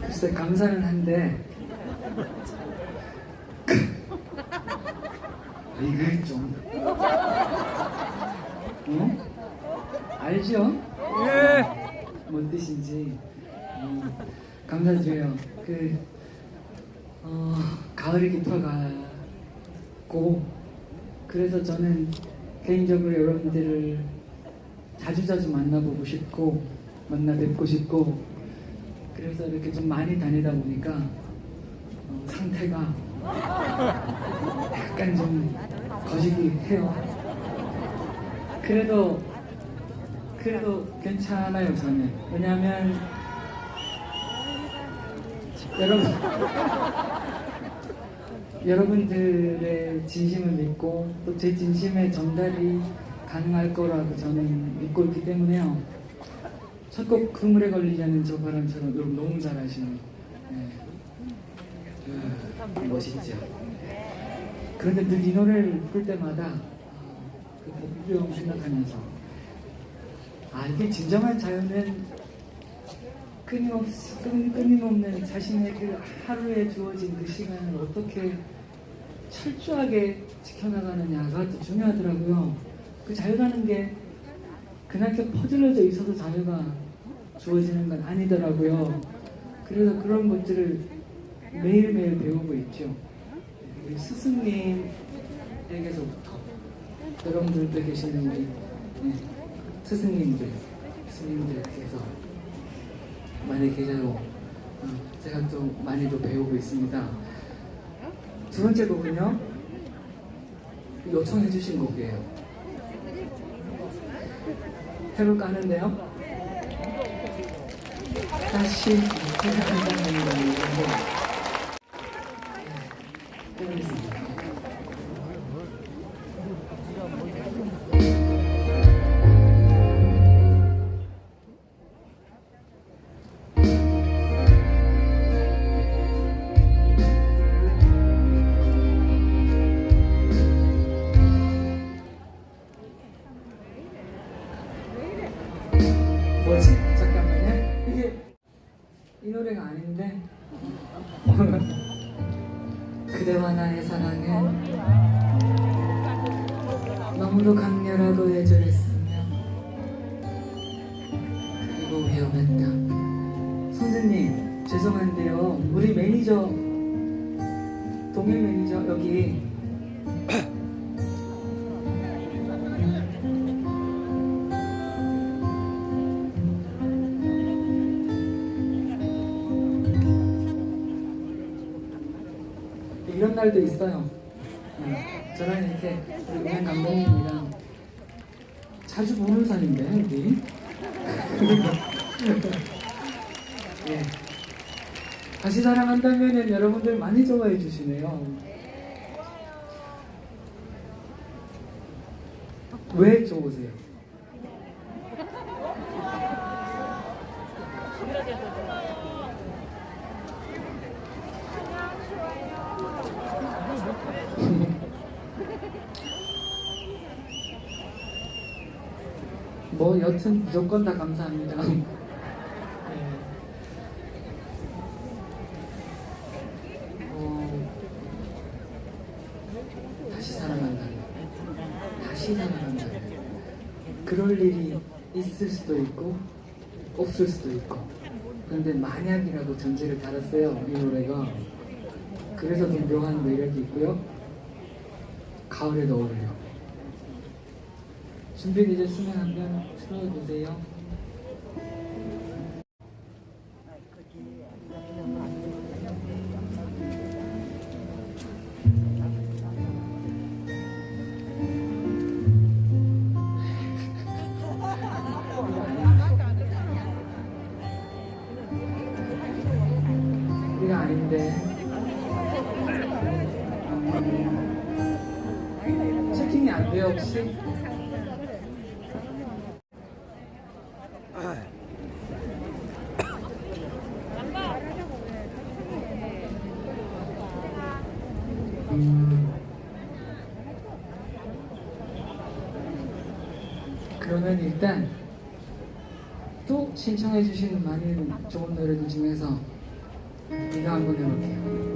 글쎄 감사는 한데. 이거 좀 어? 알죠? 예. 뭔 뜻인지 음, 감사드려요. 그 어, 가을이 깊어가고 그래서 저는 개인적으로 여러분들을 자주자주 만나보고 싶고 만나 뵙고 싶고 그래서 이렇게 좀 많이 다니다 보니까 어, 상태가 약간 좀 거시기 해요. 그래도 그래도 괜찮아요 저는. 왜냐하면 여러분 여러분들의 진심을 믿고 또 제 진심의 전달이 가능할 거라고 저는 믿고 있기 때문에요. 첫 곡 그물에 걸리지 않는 저 바람처럼 여러분 너무 잘하시는 네. 음, 멋있죠. 그런데 늘 이 노래를 부를 때마다 복병 생각하면서 아 이게 진정한 자연은 끊임없이 끊, 끊임없는 자신의 그 하루에 주어진 그 시간을 어떻게 철저하게 지켜나가느냐가 또 중요하더라고요. 그 자유라는 게 그렇게 퍼질러져 있어도 자유가 주어지는 건 아니더라고요. 그래서 그런 것들을 매일매일 배우고 있죠. 스승님에게서부터 여러분들도 계시는 우리 네, 스승님들, 스님들께서 많이 계셔서 어, 제가 또 많이 도 배우고 있습니다. 두 번째 곡은요 요청해 주신 곡이에요. 해볼까 하는데요. 다시 생각한 그대와 나의 사랑은 너무도 강렬하고 애절했으며 그리고 위험했다. 선생님 죄송한데요. 우리 매니저 동일 매니저 여기 이런 날도 있어요. 네. 저랑 이렇게 은행 감독님이랑 자주 보는 사이인데 우리. 예. 다시 사랑한다면은 여러분들 많이 좋아해 주시네요. 왜 좋으세요? 뭐 여튼 무조건 다 감사합니다. 네. 어, 다시 사랑한다는 다시 사랑한다는 그럴 일이 있을 수도 있고 없을 수도 있고. 그런데 만약이라고 전제를 달았어요 이 노래가. 그래서 좀 묘한 매력이 있고요. 가을에도 어울려 준비되셨으면 한번 틀어주세요. 이거 아닌데. 음, 체킹이 안 돼요 혹시? 그러면 일단 또 신청해 주신 많은 좋은 노래들 중에서 이거 한번 해볼게요.